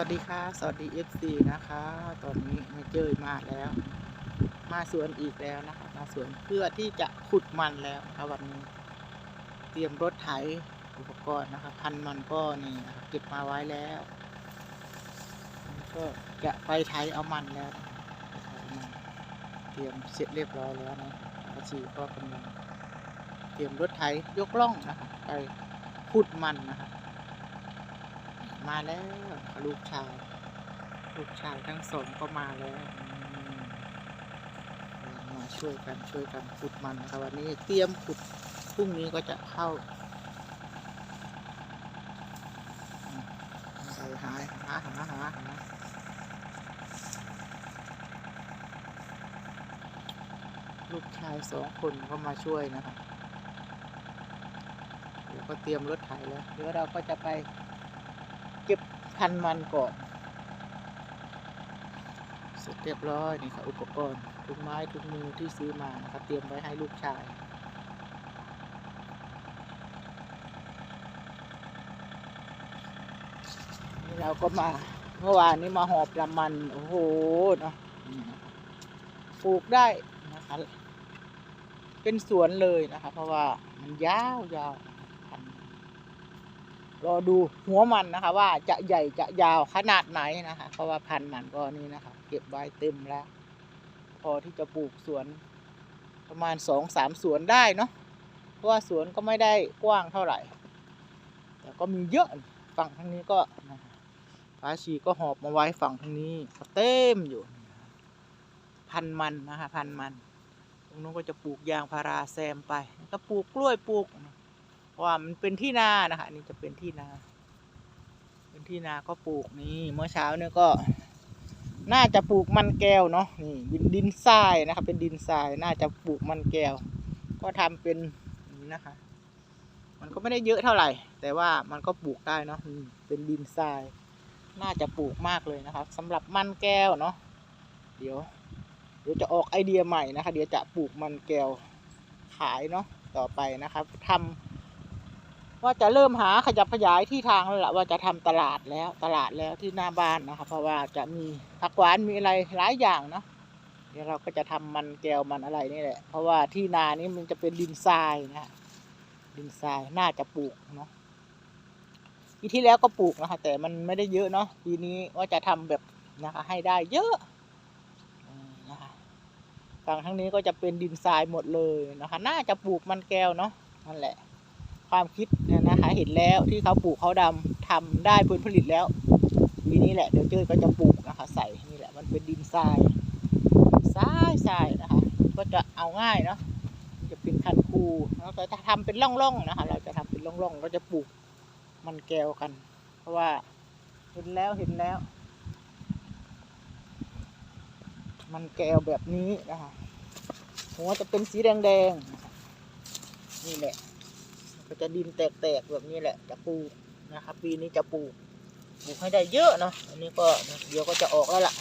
วัสดีค่ะ สวัสดีเอฟซีนะคะ ตอนนี้มาเจอมาแล้ว มาสวนอีกแล้วนะคะ มาสวนเพื่อที่จะขุดมันแล้วนะวันนี้ เตรียมรถไถอุปกรณ์นะคะ พันมันก็นี่นะคะเก็บมาไว้แล้ว ก็จะไปไถเอามันแล้วเอามันเตรียมเสร็จเรียบร้อยแล้วนะอาชีก็กำลังเตรียมรถไถยกล่องนะคะไปขุดมันนะคะ มาแล้วค่ะลูกชายลูกชายทั้งสองก็มาแล้วอืมมาช่วยกันช่วยกันขุดมันนะคะวันนี้เตรียมขุดพรุ่งนี้ก็จะเข้าอืมไปหาหาหาหาหาลูกชายสองคนก็มาช่วยนะคะเดี๋ยวก็เตรียมรถไถแล้ว เดี๋ยวเราก็จะไป เก็บพันมันก่อน เสร็จเรียบร้อยนี่ค่ะอุปกรณ์ทุกไม้ทุกมือที่ซื้อมานะคะเตรียมไว้ให้ลูกชายนี่เราก็มาเมื่อวานนี้มาหอบลำมัน โอ้โหเนาะปลูกได้นะคะ เป็นสวนเลยนะคะ เพราะว่ามันยาวยาว รอดูหัวมันนะคะ ว่าจะใหญ่จะยาวขนาดไหนนะคะ เพราะว่าพันธุ์มันก็นี่นะคะ เก็บไว้เต็มแล้ว พอที่จะปลูกสวน ประมาณสองสามสวนได้เนาะเพราะว่าสวนก็ไม่ได้กว้างเท่าไหร่ แต่ก็มีเยอะฝั่งทางนี้ก็นะคะฟ้าชีก็หอบมาไว้ฝั่งทางนี้ก็เต็มอยู่ พันมันนะคะ พันมันตรงนู้นก็จะปลูกยางพาราแซมไป ก็ปลูกกล้วยปลูก เพราะว่ามันเป็นที่นานะคะนี่จะเป็นที่นา เป็นที่นาก็ปลูกนี่เมื่อเช้าเนี่ยก็ น่าจะปลูกมันแก้วเนาะนี่ดินดินทรายนะคะเป็นดินทรายน่าจะปลูกมันแก้ว ก็ทำเป็นนี้นะคะ มันก็ไม่ได้เยอะเท่าไหร่ แต่ว่ามันก็ปลูกได้เนาะนี่เป็นดินทราย น่าจะปลูกมากเลยนะคะสำหรับมันแก้วเนาะเดี๋ยวเดี๋ยวจะออกไอเดียใหม่นะคะ เดี๋ยวจะปลูกมันแก้วขายเนาะต่อไปนะครับทำ ว่าจะเริ่มหาขยับขยายที่ทางแล้วล่ะว่าจะทำตลาดแล้วตลาดแล้วที่หน้าบ้านนะคะเพราะว่าจะมีผักหวานมีอะไรหลายอย่างเนาะเดี๋ยวเราก็จะทำมันแก้วมันอะไรนี่แหละ เพราะว่าที่นานี้มันจะเป็นดินทรายนะดินทรายน่าจะปลูกเนาะปีที่แล้วก็ปลูกนะคะแต่มันไม่ได้เยอะเนาะปีนี้ว่าจะทำแบบนะคะ ให้ได้เยอะนะคะฝั่งทั้งนี้ก็จะเป็นดินทรายหมดเลยนะคะ น่าจะปลูกมันแก้วเนาะนั่นแหละ ความคิดเนี่ยนะคะเห็นแล้วที่เขาปลูกเขาดำทำได้ผลผลิตแล้วปีนี้แหละเดี๋ยวเจ้ยก็จะปลูกนะคะใส่นี่แหละมันเป็นดินทรายทรายทรายนะคะก็จะเอาง่ายเนาะจะเป็นคันคูแล้วก็จะทำเป็นร่องๆนะคะ เราจะทำเป็นร่องๆเราจะปลูกมันแก้วกัน เพราะว่าเห็นแล้วเห็นแล้ว มันแก้วแบบนี้นะคะหัวจะเป็นสีแดงๆนี่แหละ ก็จะดินแตกๆแบบนี้แหละ จะปลูกนะครับ ปีนี้จะปลูกปลูกให้ได้เยอะเนาะอันนี้ก็เดี๋ยวก็จะออกแล้วล่ะ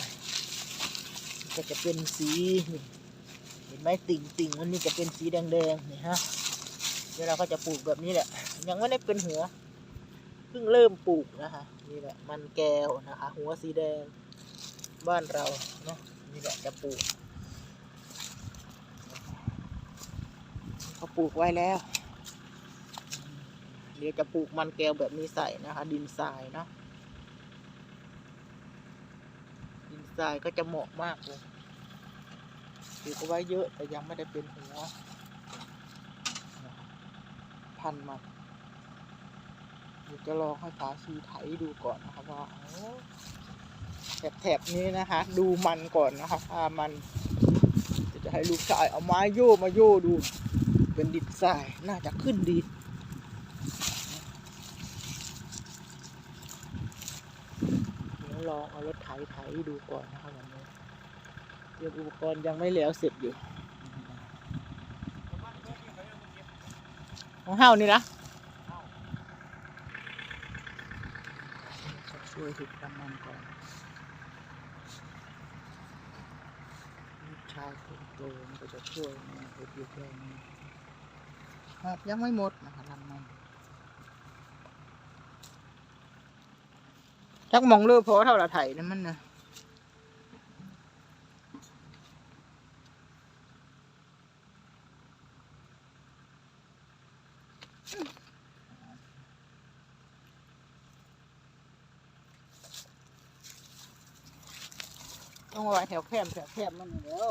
ก็จะเป็นสีเห็นไหมติ่งติ่งๆมันนี่จะเป็นสีแดงๆนี่ฮะเดี๋ยวเราก็จะปลูกแบบนี้แหละ ยังไม่ได้เป็นหัวเพิ่งเริ่มปลูกนะคะนี่แหละมันแก้วนะคะ หัวสีแดง บ้านเราเนาะนี่แหละจะปลูกเขาปลูกไว้แล้ว เดี๋ยวจะปลูกมันแก้วแบบนี้ใส่นะคะ ดินทรายเนาะดินทรายก็จะเหมาะมากเลยปลูกเอาไว้เยอะแต่ยังไม่ได้เป็นหัวพันมันเดี๋ยวจะลองให้ฝาชีไถดูก่อนนะคะว่าแถบๆนี้นะคะ ดูมันก่อนนะคะถ้ามัน จะให้ลูกชายเอาไม้โย่มาโย่ดู เป็นดินทรายน่าจะขึ้นดี เดี๋ยวล องเอารถไถไถดูก่อนนะครับวันนี้เตรียมอุปกรณ์ยังไม่แล้วเสร็จอยู่ของเฮานี่ละช่วยหุบน้ำมันก่อนลูกชายคนโตมันก็จะช่วยแม่หุบอยู่แค่นี้หอบยังไม่หมดนะคะลำมัน ทจักมองเลือพอเท่าละไถนั่นมันนะต้องเอาไว้แถวแคบแถวแคบมันเดี๋ยว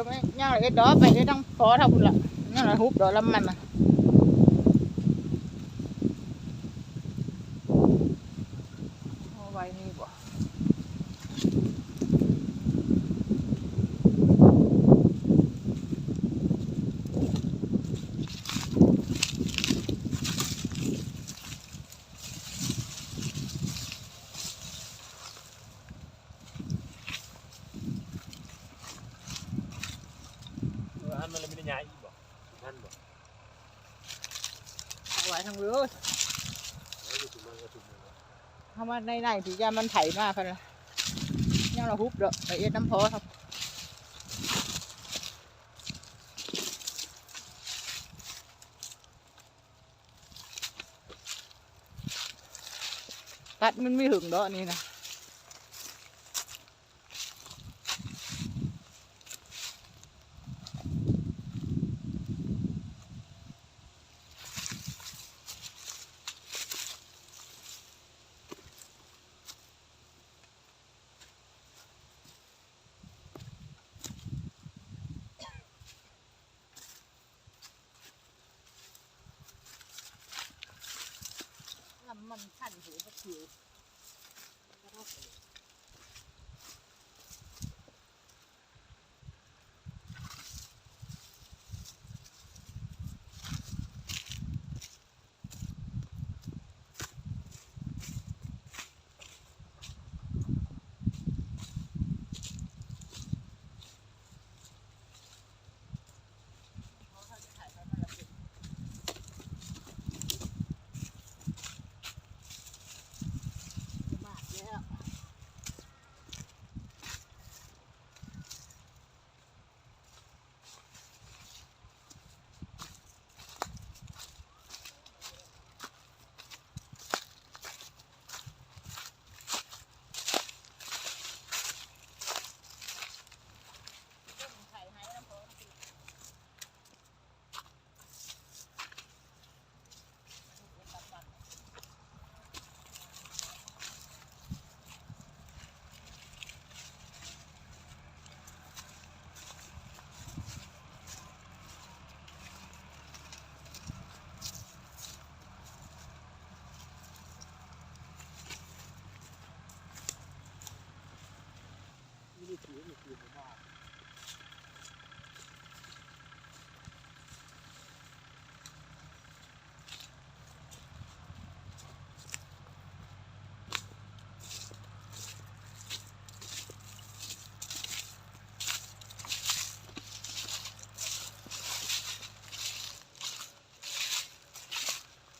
เดี๋ยวไม่ย่างเลยเอ็ดดอกไปเอ็ดทั้งพอเท่าพุ่นละย่างเลยฮุบดอกลำมันนะเอาไว้นี่บ่ เอออันมันเล ยไม่ได้ย้ายอีกบ่นั่นบ่เอาไว้ทั้งเรือแล้วก็ถูกมันก็ถูกมันเข้ามาในในที่จะมันไถมาพันละย่างเราฮุบดอกไปเอ็ดน้ำพอครับตัดมันไม่หึงดอกนี่นะ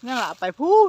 นี่แหละไปพูน